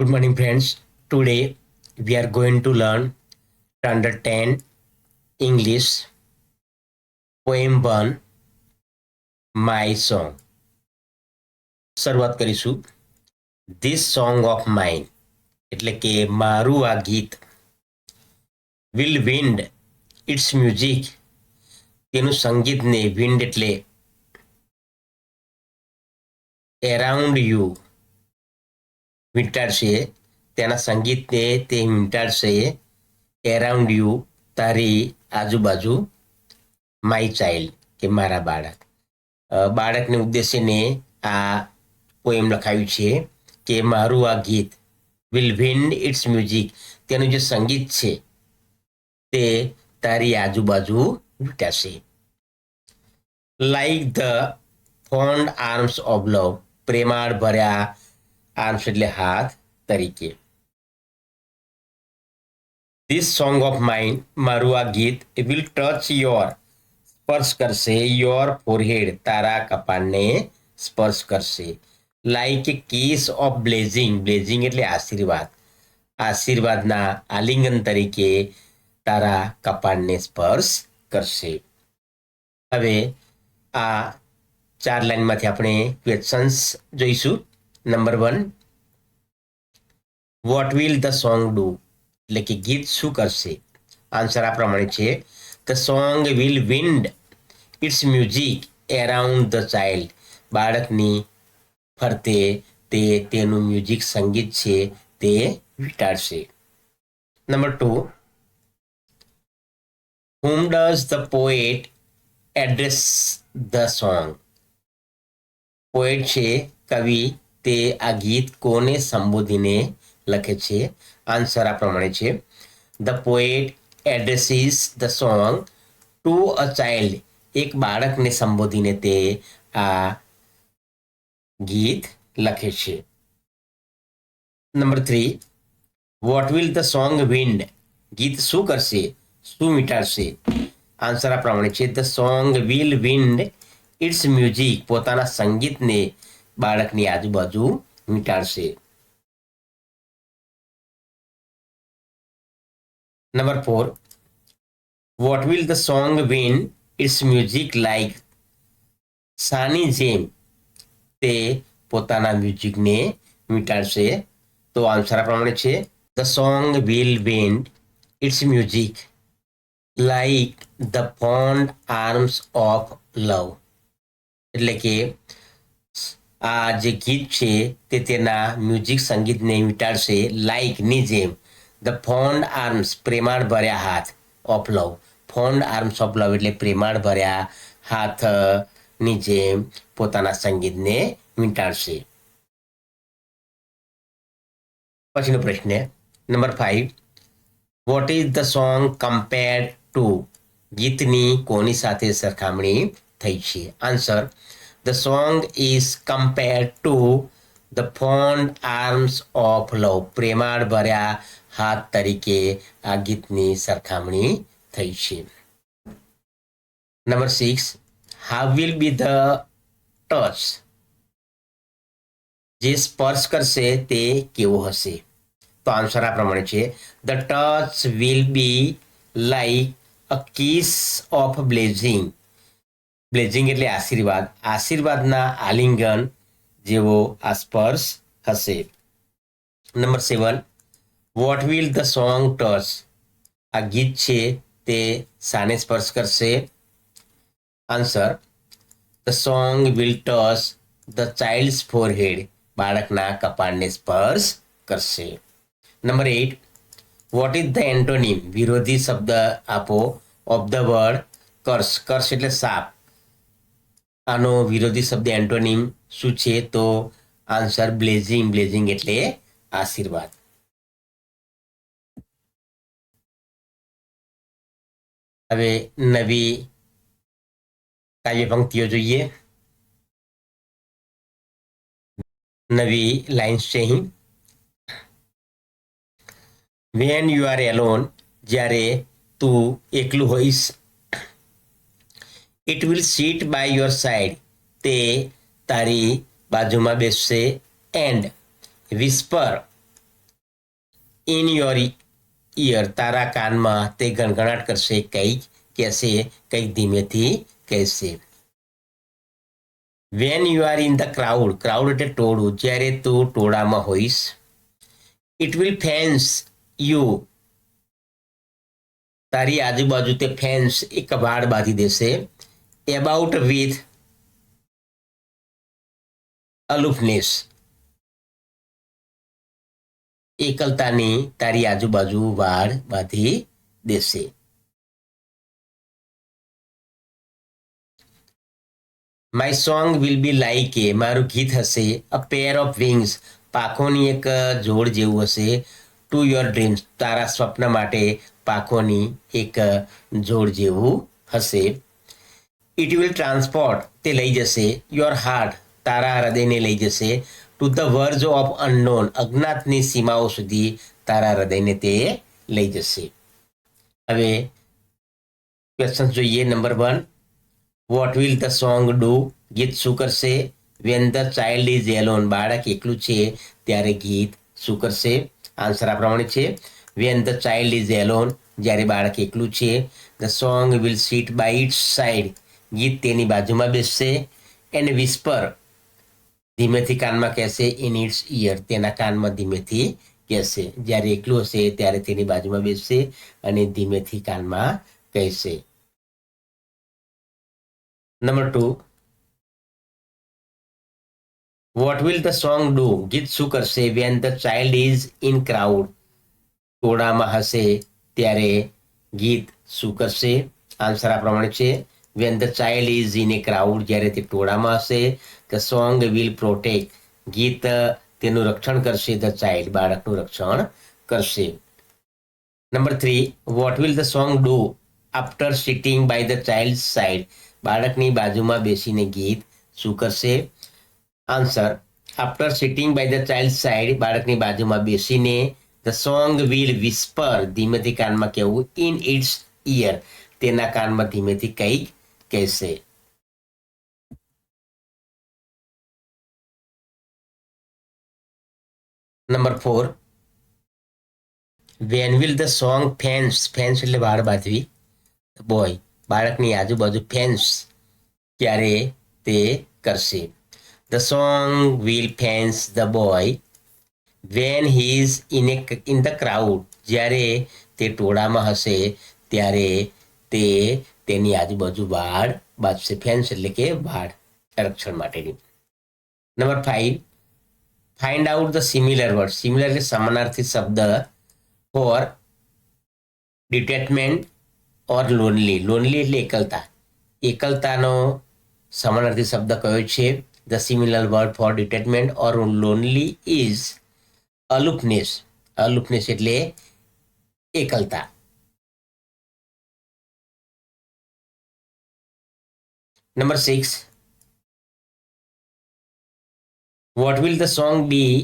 Good morning, friends. Today we are going to learn Standard 10 English Poem 1 My Song. શરૂઆત કરીશું this song of mine એટલે કે મારું આ ગીત વિલ વિન્ડ ઇટ્સ મ્યુઝિક તેનું સંગીતને વિન્ડ એટલે એરાઉન્ડ યુ વીંટાળશે. તેના સંગીતને તે વીંટાળશે. એરાઉન્ડ યુ તારી આજુબાજુ માય ચાઇલ્ડ કે મારા બાળક. બાળકને ઉદ્દેશીને આ પોએમ લખાયું છે કે મારું આ ગીત વિલ વિન્ડ ઇટ્સ મ્યુઝિક તેનું જે સંગીત છે, તે તારી આજુબાજુ વીંટાશે like the fond arms of love પ્રેમાળ ભર્યા આર્મ્સ એટલે હાથ તરીકે. ધીસ સોંગ ઓફ માઇન્ડ મારું આ ગીત વિલ ટચ યોર સ્પર્શ કરશે યોર ફોરહેડ તારા કપાળને સ્પર્શ કરશે. Like a kiss of blessing blessing એટલે આશીર્વાદ. આશીર્વાદના આલિંગન તરીકે તારા કપાળને સ્પર્શ કરશે. હવે આ ચાર લાઇનમાંથી આપણે ક્વેશ્ચન્સ જોઈશું. Number one what will the song do એટલે કે ગીત શું કરશે? આન્સર આ પ્રમાણે છે. The song will wind its music around the child બાળકની ફરતે તે તેનું મ્યુઝિક સંગીત છે તે વિટાડશે. Number two whom does the poet address the song poet છે, કવિ તે આ ગીત કોને સંબોધીને લખે છે? આન્સર આ પ્રમાણે છે. The poet addresses the song to a child એક બાળકને સંબોધીને તે આ ગીત લખે છે. Number three what will the song wind ગીત શું કરશે? શું મીટાડશે? આન્સર આ પ્રમાણે છે. The song will wind its music પોતાના સંગીતને બાળકની આજુબાજુ વીંટાળશે number four what will the song wind its music like સાની જેમ તે પોતાના મ્યુઝિકને મીટાડશે. તો આન્સર પ્રમાણે છે the song will wind its music like the fond arms of love એટલે કે આ જે ગીત છે તે તેના મ્યુઝિક સંગીતને વીંટાળશે લાઈકની જેમ. ધ ફોન્ડ આર્મ્સ પ્રેમાળ ભર્યા હાથ of love fond arms of love એટલે પ્રેમાળ ભર્યા હાથની જેમ પોતાના સંગીતને વિટાડશે. પછીનો પ્રશ્ન number five what is the song compared to ગીતની કોની સાથે સરખામણી થઈ છે? Answer the song is compared to the fond arms of love પ્રેમાળ ભર્યા હાથ તરીકે આ ગીતની સરખામણી થઈ છે. Number six how will be the touch જે સ્પર્શ કરશે તે કેવો હશે? તો આન્સર આ પ્રમાણે છે. The touch will be like a kiss of blessing blessing એટલે આશીર્વાદ. આશીર્વાદના આલિંગન જેવો આ સ્પર્શ હશે. Number seven. What will the song touch આ ગીત છે તે શાને સ્પર્શ કરશે. Answer the song will touch the child's forehead બાળકના કપાળને સ્પર્શ કરશે. Number eight what is the antonym વિરોધી શબ્દ આપો. Of the word curse curse એટલે સાપ. આનો વિરોધી શબ્દ એન્ટોનિમ શું છે? તો આન્સર બ્લેઝિંગ બ્લેઝિંગ એટલે આશીર્વાદ. હવે નવી કાવ્ય પંક્તિઓ જોઈએ. નવી લાઇન્સ છે અહીં. વેન યુ આર એલોન જ્યારે તું એકલું હોઈશ it will sit by your side તે તારી બાજુમાં બેસશે. And whisper in your ear તારા કાનમાં તે ગણગણાટ કરશે. કંઈક કહેશે, કંઈક ધીમેથી કહેશે. When you are in the crowd crowd એટલે ટોળું. જ્યારે તું ટોળામાં હોઈશ ઇટ વિલ ફેન્સ યુ તારી આજુબાજુ તે ફેન્સ એક કબાડ બાંધી દેશે. એબાઉટ વિથ અલુફનેસ એકલતાની તારી આજુબાજુ વાળ બાંધી દેશે. My song will be like a મારું ગીત હશે અ પેર ઓફ વિંગ્સ પાખોની એક જોડ જેવું હશે ટુ યોર ડ્રીમ્સ તારા સ્વપ્ન માટે પાખોની એક જોડ જેવું હશે. ઇટ વિલ ટ્રાન્સપોર્ટ તે લઈ જશે. યોર હાર્ટ તારા હૃદયને લઈ જશે. To the verge of unknown અજ્ઞાતની સીમાઓ સુધી તારા હૃદયને તે લઈ જશે. હવે ક્વેશ્ચન જોઈએ. Number one what will the song do ગીત શું કરશે? When the child is alone બાળક એકલું છે, ત્યારે ગીત શું કરશે? આન્સર આ પ્રમાણે છે. When the child is alone જ્યારે બાળક એકલું છે the song will sit by its side ગીત તેની બાજુમાં બેસશે એને વિસ્પર ધીમેથી કાનમાં કહેશે ઇન ઇટ્સ ઇયર તેના કાનમાં ધીમેથી કહેશે. જ્યારે એકલું હશે, ત્યારે તેની બાજુમાં બેસશે અને ધીમેથી કાનમાં કહેશે. Number two. What will the song do ગીત શું કરશે? When the child is in crowd ટોળામાં હશે ત્યારે ગીત શું કરશે? આન્સર આ પ્રમાણે છે. When the child is in a crowd જ્યારે તે ટોળામાં હશે ધ સોંગ વિલ પ્રોટેક્ટ ગીત તેનું રક્ષણ કરશે ધ ચાઇલ્ડ બાળકનું રક્ષણ કરશે. Number three what will the song do after sitting by the child side બાળકની બાજુમાં બેસીને ગીત શું કરશે? Answer after sitting by the child side બાળકની બાજુમાં બેસીને ધ સોંગ વિલ વિસ્પર ધીમેથી કાનમાં કહેવું ઇન ઇટ્સ ઇયર તેના કાનમાં ધીમેથી કંઈક કહેશે number four when will the song fence fence એટલે વાળ બાંધવી. બોય બાળકની આજુબાજુ ફેન્સ ત્યારે તે કરશે? The song will fence the boy when he in a in the crowd જ્યારે તે ટોળામાં હશે, ત્યારે તે તેની આજુબાજુ વાડ ફેન્સ એટલે કે વાડ સંરક્ષણ માટેની. Number five find out the similar word similar એટલે સમાનાર્થી શબ્દ for detachment or lonely lonely એટલે એકલતા. એકલતાનો સમાનાર્થી શબ્દ કયો છે? The similar word for detachment or lonely is aloofness aloofness એટલે એકલતા. Number six what will the song be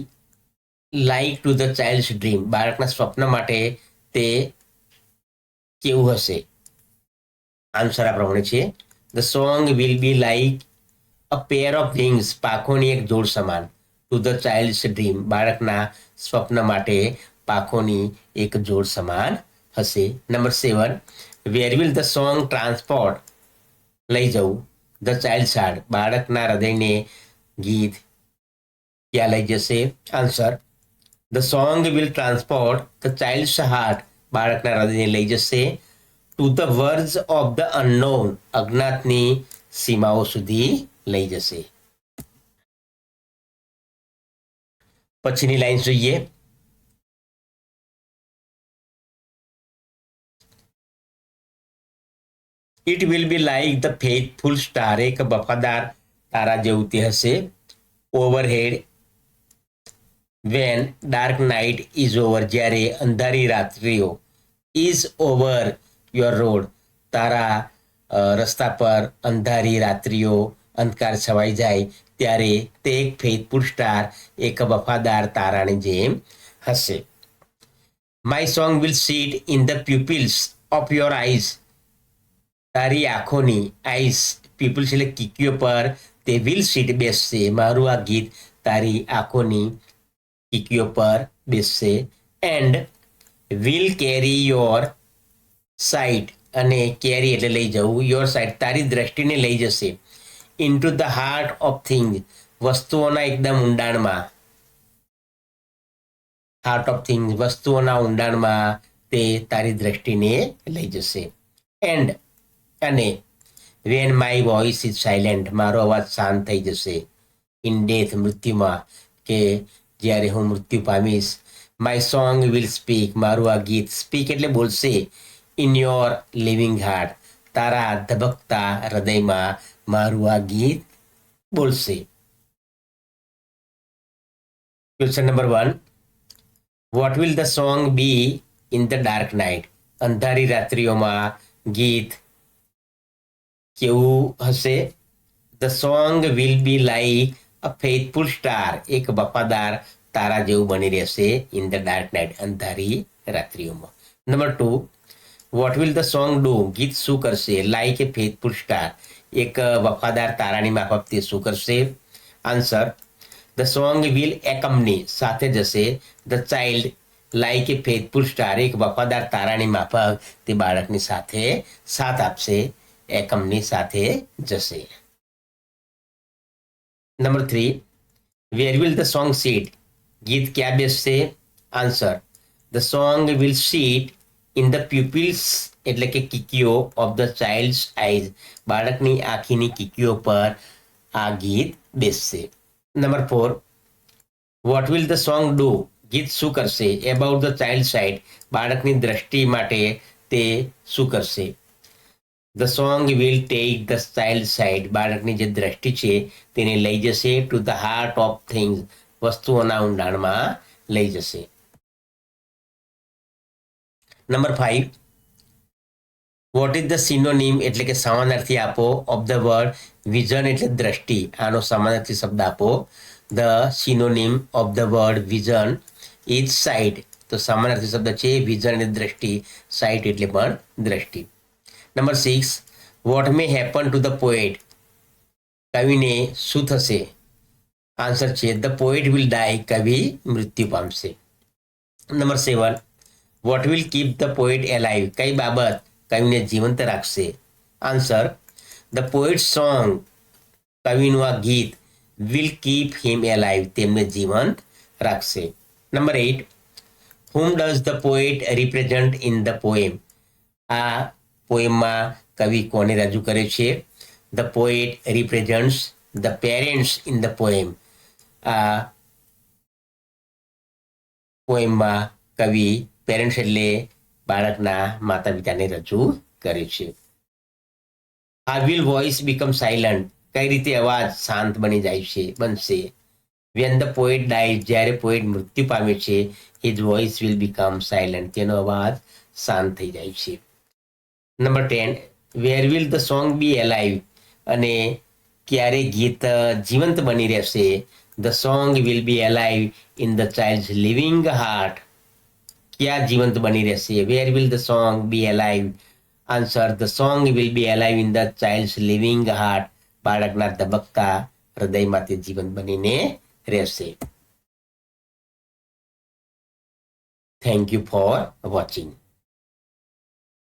like to the child's dream બાળકના સ્વપ્ન માટે તે કેવું હશે? આન્સર આ પ્રમાણે છે. The song will be like a pair of wings પાખોની એક જોડ સમાન ટુ ધ ચાઇલ્ડ્સ ડ્રીમ બાળકના સ્વપ્ન માટે પાખોની એક જોડ સમાન હશે. Number seven where will the song transport લઈ જવું. ધ ચાઇલ્ડ હાર્ટ બાળકના હૃદયને ગીત ક્યાં લઈ જશે? Answer, the song will transport the child heart બાળકના હૃદયને લઈ જશે. To the verge of the unknown. અજ્ઞાતની સીમાઓ સુધી લઈ જશે. પછીની લાઈન જોઈએ. It will be like the faithful star એક વફાદાર તારા જેવું તે હશે overhead when dark night is over જ્યારે અંધારી રાત્રિઓ ઇઝ ઓવર યોર રોડ તારા રસ્તા પર અંધારી રાત્રિઓ અંધકાર છવાઈ જાય ત્યારે તે એક ફેથફુલ સ્ટાર એક વફાદાર તારાની જેમ હશે my song will sit in the pupils of your eyes તારી આંખોની આઈસ પીપલ્સ એટલે કીકીઓ પર તે વિલ સીટ બેસશે. મારું આ ગીત તારી આંખોની કીકીઓ પર બેસશે. And will carry your sight અને કેરી એટલે લઈ જવું. યોર સાઇટ તારી દ્રષ્ટિને લઈ જશે. Into the heart of thing વસ્તુઓના એકદમ ઊંડાણમાં. હાર્ટ ઓફ થિંગ વસ્તુઓના ઊંડાણમાં તે તારી દ્રષ્ટિને લઈ જશે. એન્ડ અને when my voice is silent મારો અવાજ શાંત થઈ જશે ઇન ડેથ મૃત્યુમાં કે જ્યારે હું મૃત્યુ પામીશ માય સોંગ વિલ સ્પીક મારું આ ગીત સ્પીક એટલે બોલશે ઇન યોર લિવિંગ હાર્ટ તારા ધબકતા હૃદયમાં મારું આ ગીત બોલશે question number one what will the song be in the dark night અંધારી રાત્રિઓમાં ગીત કેવું હશે? The song will be like a faithful star એક વફાદાર તારા જેવું બની રહેશે ઇન ધ ડાર્ક નાઇટ અંધારી રાત્રિઓમાં. Number two what will the song do ગીત શું કરશે? લાઈક એ ફેથફુલ સ્ટાર એક વફાદાર તારાની માફક તે શું કરશે? આન્સર ધ સોંગ વિલ એકમની સાથે જશે the child like a faithful star એક વફાદાર તારાની માફક તે બાળકની સાથે સાથ આપશે. એકમની સાથે જશે. Number three where will the song sit ગીત ક્યાં બેસશે? Answer the song will sit in the pupils એટલે કે કીકીઓ ઓફ ધ ચાઇલ્ડ્સ આઈઝ બાળકની આંખીની કીકીઓ પર આ ગીત બેસશે. Number four what will the song do ગીત શું કરશે? એબાઉટ ધ ચાઇલ્ડ સાઇડ બાળકની દ્રષ્ટિ માટે તે શું કરશે? The song will take the style side બાળકની જે દ્રષ્ટિ છે, તેને લઈ જશે to the heart of things વસ્તુઓના ઊંડાણમાં લઈ જશે. Number five what is the synonym એટલે કે સમાનાર્થી આપો. ઓફ ધ વર્ડ વિઝન એટલે દ્રષ્ટિ. આનો સમાનાર્થી શબ્દ આપો. The synonym of the word vision is sight તો સમાનાર્થી શબ્દ છે વિઝન એટલે દ્રષ્ટિ. સાઇટ એટલે પણ દ્રષ્ટિ. Number six what may happen to the poet કવિને શું થશે? આન્સર છે ધ પોએટ વિલ ડાય કવિ મૃત્યુ પામશે. Number seven what will keep the poet alive કઈ બાબત કવિને જીવંત રાખશે? આન્સર ધ પોએટ સોંગ કવિનું આ ગીત વિલ કીપ હિમ એલાઈવ તેમને જીવંત રાખશે. Number eight whom does the poet represent in the poem આ પોએમમાં કવિ કોને રજૂ કરે છે? The poet represents the parents in the poem આ પોએમમાં કવિ પેરેન્ટ્સ એટલે બાળકના માતા પિતાને રજૂ કરે છે. આ વિલ વોઇસ બીકમ સાયલન્ટ કઈ રીતે અવાજ શાંત બની જાય છે, બનશે? વેન ધ પોઈટ ડાઈઝ જ્યારે પોઈટ મૃત્યુ પામે છે his voice will become silent તેનો અવાજ શાંત થઈ જાય છે. Number ten where will the song be alive અને ક્યારે ગીત જીવંત બની રહેશે? The song will be alive in the child living heart ક્યાં જીવંત બની રહેશે? Where will the song be alive answer the song will be alive in the child living heart બાળકના ધબકતા હૃદયમાં તે જીવંત બનીને રહેશે. Thank you for watching